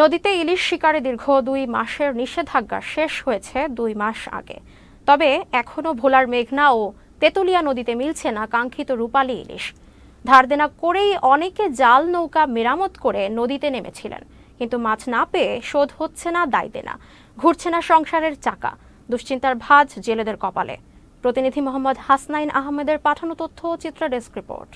নদীতে ইলিশ শিকারে দীর্ঘ দুই মাসের নিষেধাজ্ঞা শেষ হয়েছে দুই মাস আগে। তবে এখনও ভোলার মেঘনা ও তেতুলিয়া নদীতে মিলছে না কাঙ্ক্ষিত রূপালী ইলিশ। ধার দেনা করেই অনেকে জাল নৌকা মেরামত করে নদীতে নেমেছিলেন। কিন্তু মাছ না পেয়ে শোধ হচ্ছে না দায় দেনা। ঘুরছে না সংসারের চাকা। দুশ্চিন্তার ভাঁজ জেলেদের কপালে। প্রতিনিধি মোহাম্মদ হাসনাইন আহমেদের পাঠানো তথ্য চিত্র ডেস্ক রিপোর্ট।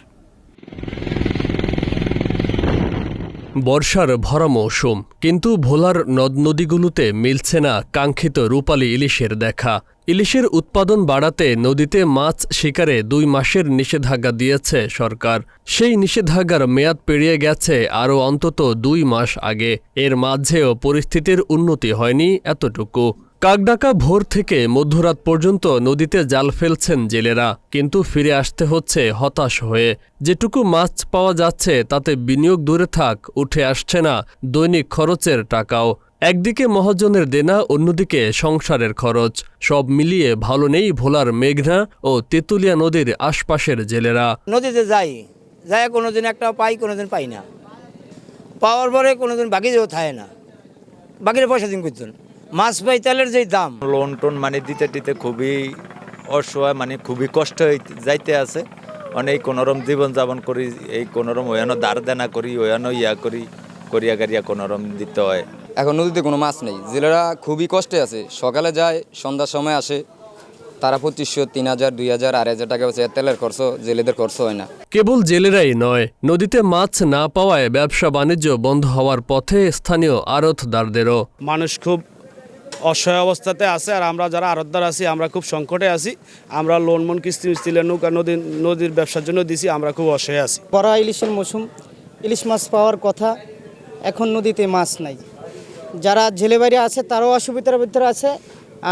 বর্ষার ভরা মৌসুম, কিন্তু ভোলার নদ নদীগুলোতে মিলছে না কাঙ্ক্ষিত রূপালি ইলিশের দেখা। ইলিশের উৎপাদন বাড়াতে নদীতে মাছ শিকারে দুই মাসের নিষেধাজ্ঞা দিয়েছে সরকার। সেই নিষেধাজ্ঞার মেয়াদ পেরিয়ে গেছে আরও অন্তত দুই মাস আগে। এর মাঝেও পরিস্থিতির উন্নতি হয়নি এতটুকু। কাকডাকা ভোর থেকে মধ্যরাত পর্যন্ত নদীতে জাল ফেলছেন জেলেরা, কিন্তু ফিরে আসতে হচ্ছে হতাশ হয়ে। যেটুকু মাছ পাওয়া যাচ্ছে, তাতে বিনিয়োগ দূরে থাক, উঠে আসছে না দৈনিক খরচের টাকাও। একদিকে মহাজনের দেনা, অন্যদিকে সংসারের খরচ। সব মিলিয়ে ভালো নেই ভোলার মেঘনা ও তেঁতুলিয়া নদীর আশপাশের জেলেরা। নদীতে যাই যাই কোনোদিন একটা পাই, কোনোদিন পাই না। পাওয়ার পরে কোনোদিন বাকি যেও থাকে না। বাকির পয়সা দিন করতেন মাছ পাই তেলের যেই দাম। লোন টোন মানে দিতে দিতে খুবই অসহায় মানে খুবই কষ্ট যাইতে আছে। অনেক কোনোরম জীবন যাপন করি এই কোনোরম ওয়ানো দার দেনা করি ওয়ানো ইয়া করি করিয়া কারিয়া কোনোরম দিতে হয়। এখন নদীতে কোনো মাছ নেই। জেলেরা খুবই কষ্টে আছে। সকালে যায় সন্ধ্যার সময় আসে। তারা পঁচিশশো তিন হাজার দুই হাজার আড়াই হাজার টাকা হচ্ছে তেলের খরচ জেলেদের খরচ হয় না। কেবল জেলেরাই নয় নদীতে মাছ না পাওয়ায় ব্যবসা বাণিজ্য বন্ধ হওয়ার পথে স্থানীয় আড়তদারদেরও। মানুষ খুব অসহায় অবস্থাতে আছে আর আমরা যারা আরতদার আছি আমরা খুব সংকটে আছি। আমরা লোন মন কিস্তি মিস্তিলে নৌকা নদী নদীর ব্যবসার জন্য দিছি আমরা খুব অসহায় আছি। বড়া ইলিশের মৌসুম ইলিশ মাছ পাওয়ার কথা এখন নদীতে মাছ নাই। যারা জেলে বাইরে আছে তারাও অসুবিধার ভিতরে আছে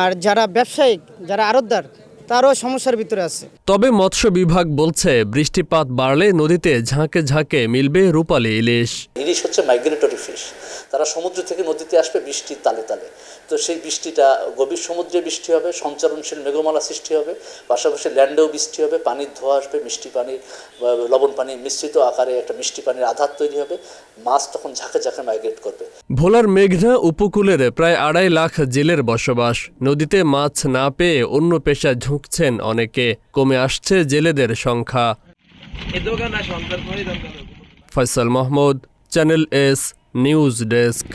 আর যারা ব্যবসায়িক যারা আড়তদার তারাও সমস্যার ভিতরে আছে। তবে মৎস্য বিভাগ বলছে বৃষ্টিপাত বাড়লে নদীতে ঝাঁকে ঝাঁকে মিলবে রূপালী ইলিশ। ইলিশ হচ্ছে মাইগ্রেটরি ফিশ তারা সমুদ্র থেকে নদীতে আসবে বৃষ্টির তালে তালে। তো সেই বৃষ্টিটা গভীর সমুদ্রে বৃষ্টি হবে সঞ্চারণশীল মেঘমালা সৃষ্টি হবে, পাশাপাশি ল্যান্ডেও বৃষ্টি হবে, পানির ধোয়া আসবে, মিষ্টি পানি, বা লবণ পানি মিশ্রিত আকারে একটা মিষ্টি পানির আধার তৈরি হবে, মাছ তখন ঝাঁকে ঝাঁকে মাইগ্রেট করবে। ভোলার মেঘনা উপকূলের প্রায় আড়াই লাখ জেলের বসবাস। নদীতে মাছ না পেয়ে অন্য পেশা ঝুঁকছেন অনেকে, কমে আসছে জেলেদের সংখ্যা। Faisal Mahmud, channel S news desk.